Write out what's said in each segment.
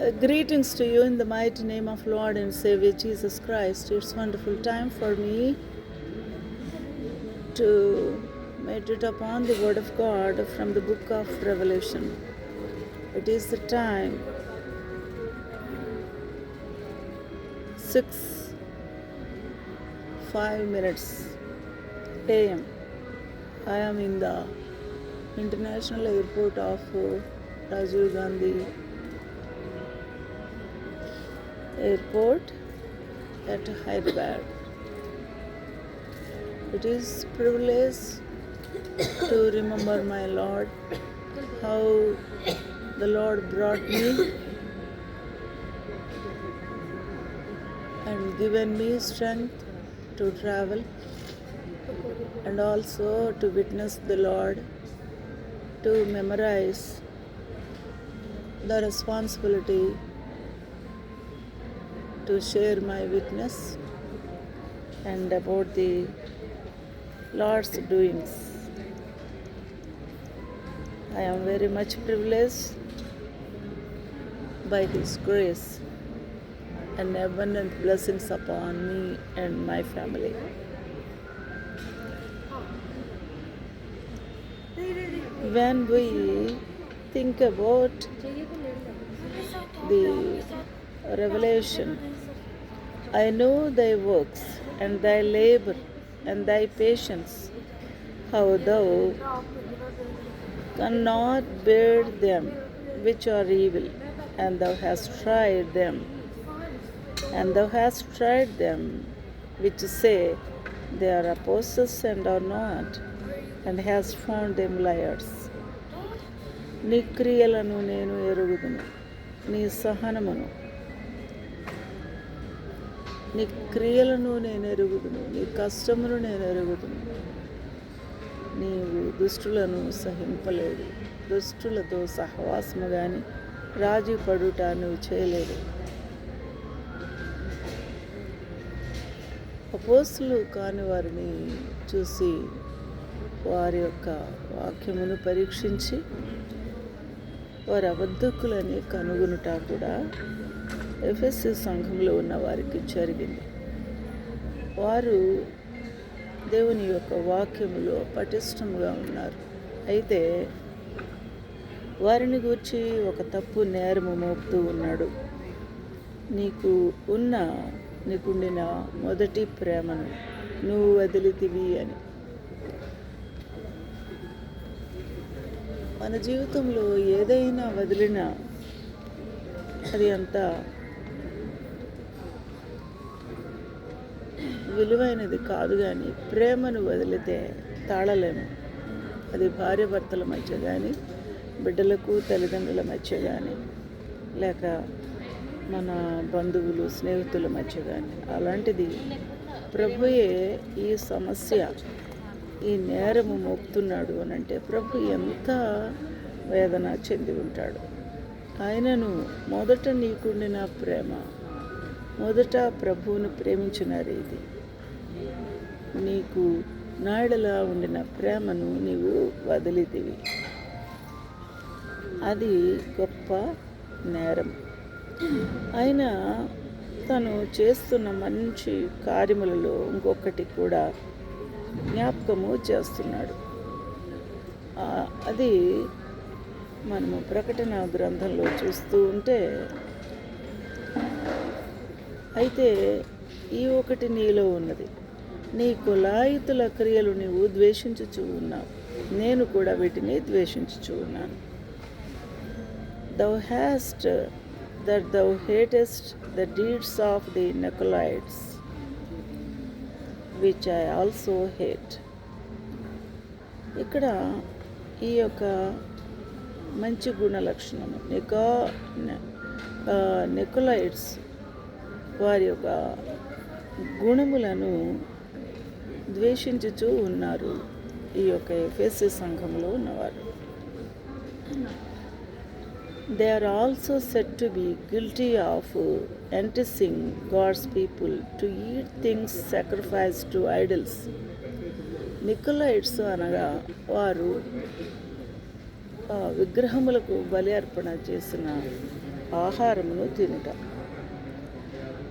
Uh, Greetings to you in the mighty name of Lord and Savior Jesus Christ. It's wonderful time for me to meditate upon the Word of God from the book of Revelation. It is the time 6 5 minutes am. I am in the international airport of Rajiv Gandhi airport at Hyderabad. It is privilege to remember my Lord, how the Lord brought me and given me strength to travel and also to witness the Lord, to memorize the responsibility to share my witness and about the Lord's doings. I am very much privileged by His grace and abundant blessings upon me and my family. When we think about the revelation, I know thy works and thy labor and thy patience, how thou cannot bear them which are evil, and thou hast tried them, and thou hast tried them which say they are apostles and are not, and hast found them liars. నీ క్రియలను నేను ఎరుగుదును నీ సహనమును నీ క్రియలను నేను ఎరుగుదును నీ కష్టమును నేను ఎరుగుదును. నీవు దుష్టులను సహింపలేదు దుష్టులతో సహవాసము కానీ రాజీ పడుట నువ్వు చేయలేదు. అపోస్తులు కాని వారిని చూసి వారి యొక్క వాక్యమును పరీక్షించి వారి అబద్ధకులని కనుగొనుట కూడా ఎఫ్ఎస్ఎస్ సంఘంలో ఉన్న వారికి జరిగింది. వారు దేవుని యొక్క వాక్యములో పటిష్టంగా ఉన్నారు. అయితే వారిని గూర్చి ఒక తప్పు నేరము మోపుతూ ఉన్నాడు. నీకు ఉన్న నీకుండిన మొదటి ప్రేమను నువ్వు వదిలితివి అని. మన జీవితంలో ఏదైనా వదిలినా అది అంత విలువైనది కాదు కానీ ప్రేమను వదిలితే తాళలేము. అది భార్య భర్తల మధ్య కానీ బిడ్డలకు తల్లిదండ్రుల మధ్య కానీ లేక మన బంధువులు స్నేహితుల మధ్య కానీ అలాంటిది ప్రభుయే ఈ సమస్య ఈ నేరము మోపుతున్నాడు అని అంటే ప్రభు ఎంత వేదన చెంది ఉంటాడు. ఆయనను మొదట నీకుండిన ప్రేమ మొదట ప్రభువును ప్రేమించిన రీతి. నీకు నాయుడలా ఉండిన ప్రేమను నీవు వదిలితివి. అది గొప్ప నేరం. ఆయన తను చేస్తున్న మంచి కార్యములలో ఇంకొకటి కూడా జ్ఞాపకము చేస్తున్నాడు. అది మనము ప్రకటన గ్రంథంలో చూస్తూ ఉంటే అయితే ఈ ఒకటి నీలో ఉన్నది. నీ కులాయితుల క్రియలు నీవు ద్వేషించుచూ ఉన్నావు. నేను కూడా వీటిని ద్వేషించుచూ ఉన్నాను. Thou hast that thou hatest the deeds of the Nicolaitans which I also hate ఇక్కడ ఈ యొక్క మంచి గుణ లక్షణము నికా నికోలైట్స్ వారి యొక్క గుణములను ద్వేషించుచూ ఉన్నారు. ఈ యొక్క ఎఫ్ఎస్సి సంఘంలో ఉన్నవారు. They are also set to be guilty of enticing God's people to eat things sacrifice to idols Nicolaitans అనగా వారు ఆ, విగ్రహములకు బలి అర్పణ చేసిన ఆహారమును తినుట.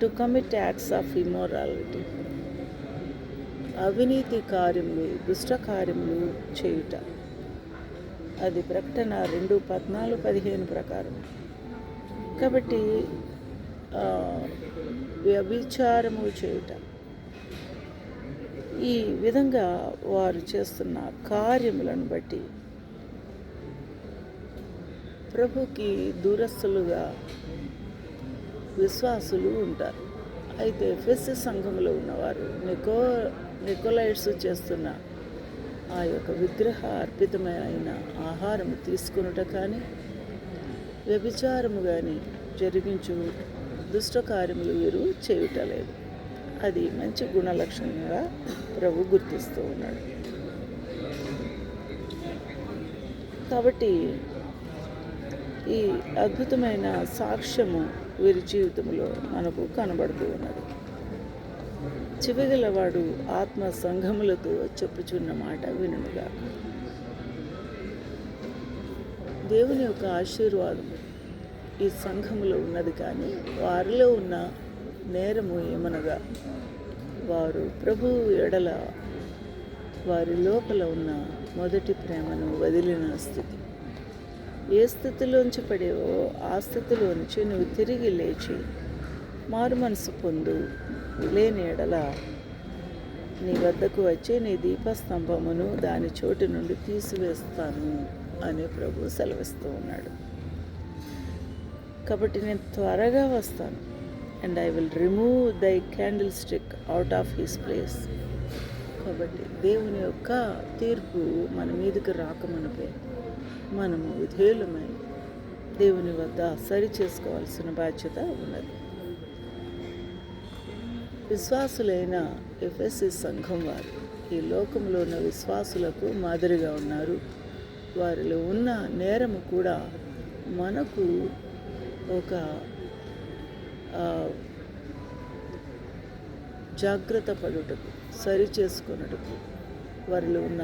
To commit acts of immorality అవినీతి కార్యములు దుష్ట కార్యములు చేయుట. అది ప్రకటన రెండు పద్నాలుగు పదిహేను ప్రకారం. కాబట్టి వ్యభిచారము చేయుట. ఈ విధంగా వారు చేస్తున్న కార్యములను బట్టి ప్రభుకి దూరస్తులుగా విశ్వాసులు ఉంటారు. అయితే ఫెస్ సంఘంలో ఉన్నవారు నికో నికోలైట్స్ చేస్తున్న ఆ యొక్క విగ్రహ అర్పితమైన ఆహారం తీసుకునుట కానీ వ్యభిచారము కానీ జరిగించు దుష్ట కార్యములు వీరు చేయటలేదు అది మంచి గుణలక్షణంగా ప్రభు గుర్తిస్తూ ఉన్నాడు. కాబట్టి ఈ అద్భుతమైన సాక్ష్యము వీరి జీవితంలో మనకు కనబడుతూ ఉన్నది. చివగలవాడు ఆత్మ సంఘములతో చెప్పుచున్న మాట వినుగా దేవుని యొక్క ఆశీర్వాదం ఈ సంఘములో ఉన్నది కానీ వారిలో ఉన్న నేరము ఏమనగా వారు ప్రభు ఎడల వారి లోపల ఉన్న మొదటి ప్రేమను వదిలిన స్థితి. ఏ స్థితిలోంచి పడేవో ఆ స్థితిలోంచి నువ్వు తిరిగి లేచి మారు మనసు పొందు. లేని ఎడల నీ వద్దకు వచ్చే నీ దీపస్తంభమును దాని చోటు నుండి తీసివేస్తాను అని ప్రభు సెలవిస్తూ ఉన్నాడు. కాబట్టి నేను త్వరగా వస్తాను. And I will remove thy candlestick out of his place కాబట్టి దేవుని యొక్క తీర్పు మన మీదకి రాకమనిపోయింది మనము విధేయులమై దేవుని వద్ద సరి చేసుకోవాల్సిన బాధ్యత ఉన్నది. విశ్వాసులైన ఎఫ్ఎస్సి సంఘం వారు ఈ లోకంలో ఉన్న విశ్వాసులకు మాదిరిగా ఉన్నారు. వారిలో ఉన్న నేరము కూడా మనకు ఒక జాగ్రత్త పడుటకు సరి చేసుకొనుటకు వారిలో ఉన్న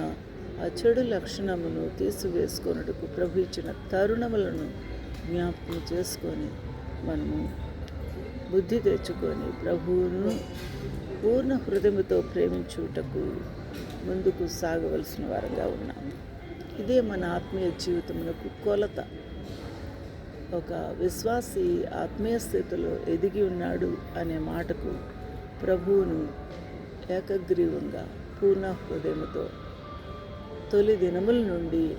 ఆ చెడు లక్షణమును తీసివేసుకొనుటకు ప్రభు ఇచ్చిన తరుణములను జ్ఞాపకం చేసుకొని మనము బుద్ధి తెచ్చుకొని ప్రభువును పూర్ణ హృదయముతో ప్రేమించుటకు ముందుకు సాగవలసిన వారంగా ఉన్నాము. ఇదే మన ఆత్మీయ జీవితమునకు కొలత. ఒక విశ్వాసి ఆత్మీయ స్థితిలో ఎదిగి ఉన్నాడు అనే మాటకు ప్రభువును ఏకగ్రీవంగా పూర్ణ హృదయముతో తొలి దినముల నుండి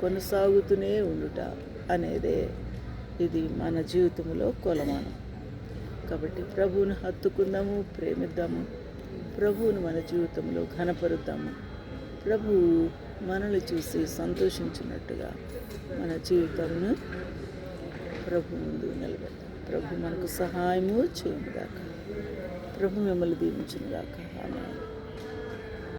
కొనసాగుతూనే ఉండుట అనేదే. ఇది మన జీవితంలో కొలమానం. కాబట్టి ప్రభువును హత్తుకుందాము ప్రేమిద్దాము. ప్రభువును మన జీవితంలో ఘనపరుద్దాము. ప్రభువు మనల్ని చూసి సంతోషించినట్టుగా మన జీవితంను ప్రభు ముందు నిలబెడతాం ప్రభు మనకు సహాయము చేయనుగాక. ప్రభు మిమ్మల్ని దీవించునుగాక. ఆమె